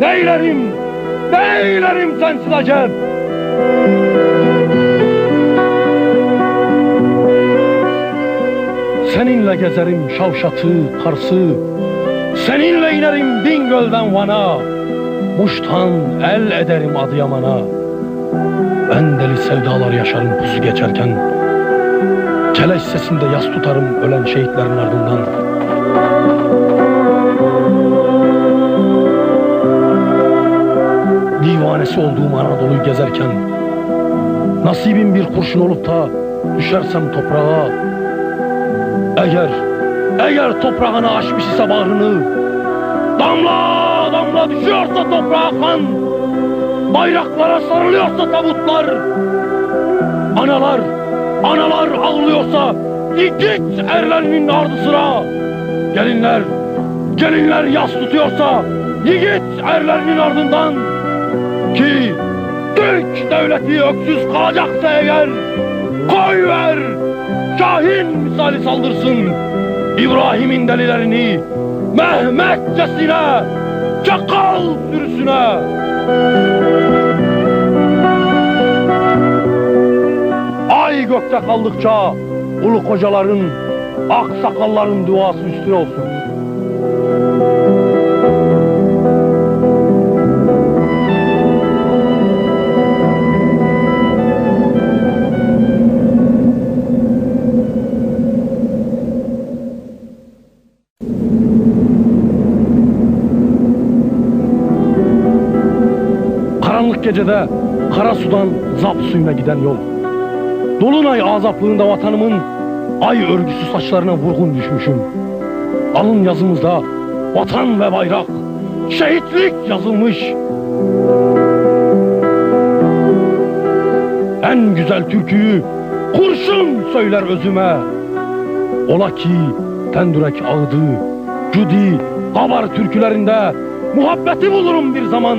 neylerim neylerim sensiz acep Seninle gezerim Şavşat'ı, Kars'ı Seninle inerim Bingöl'den Van'a. Muş'tan el ederim Adıyaman'a. Ben deli sevdalar yaşarım pusu geçerken. Keleş sesinde yas tutarım ölen şehitlerin ardından Divanesi olduğum Anadolu'yu gezerken Nasibim bir kurşun olup da düşersem toprağa Eğer, eğer toprağını aşmış ise bağrını Damla damla düşüyorsa toprağa kan Bayraklara sarılıyorsa tabutlar Analar, analar ağlıyorsa Git erlerinin ardı sıra Gelinler, gelinler yas tutuyorsa Yiğit erlerinin ardından Ki Türk devleti öksüz kalacaksa eğer Koy ver Şahin misali saldırsın İbrahim'in delilerini Mehmetçesine Çakal sürüsüne Ay gökte kaldıkça ulu kocaların, ak sakalların duası üstüne olsun. Karanlık gecede kara sudan zap suyuna giden yol. Dolunay azaplığında vatanımın ay örgüsü saçlarına vurgun düşmüşüm. Alın yazımızda vatan ve bayrak, şehitlik yazılmış. En güzel türküyü kurşun söyler özüme. Ola ki tendürek ağdı, cudi, kabar türkülerinde muhabbeti bulurum bir zaman.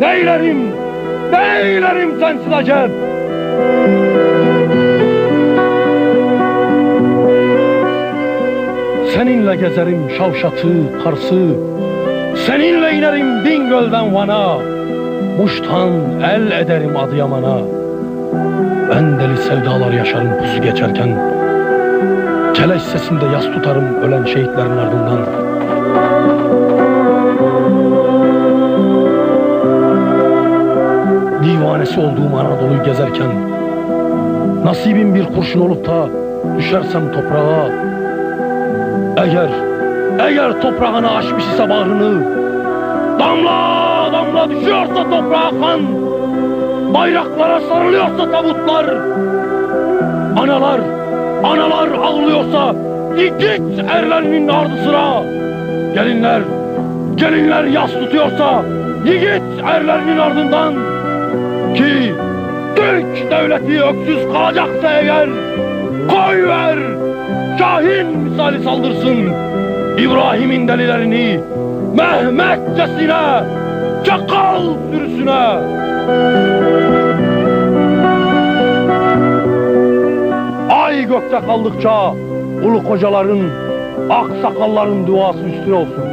neylerim neylerim sensiz acep Seninle gezerim Şavşat'ı, Kars'ı Seninle inerim Bingöl'den Van'a Muş'tan el ederim Adıyaman'a. Ben deli sevdalar yaşarım pusu geçerken. Keleş sesinde yas tutarım ölen şehitlerin ardından. Divanesi olduğum Anadolu'yu gezerken Nasibim bir kurşun olup da düşersem toprağa Eğer, eğer toprağını aşmış ise bağrını Damla damla düşüyorsa toprağa kan Bayraklara sarılıyorsa tabutlar Analar, analar ağlıyorsa Git erlerinin ardı sıra Gelinler, gelinler yas tutuyorsa Yiğit erlerinin ardından Ki Türk devleti öksüz kalacaksa eğer Koy ver Şahin misali saldırsın. İbrahim'in delilerini Mehmetçesine Çakal sürüsüne. Ay gökte kaldıkça Ulu kocaların Ak sakalların duası üstüne olsun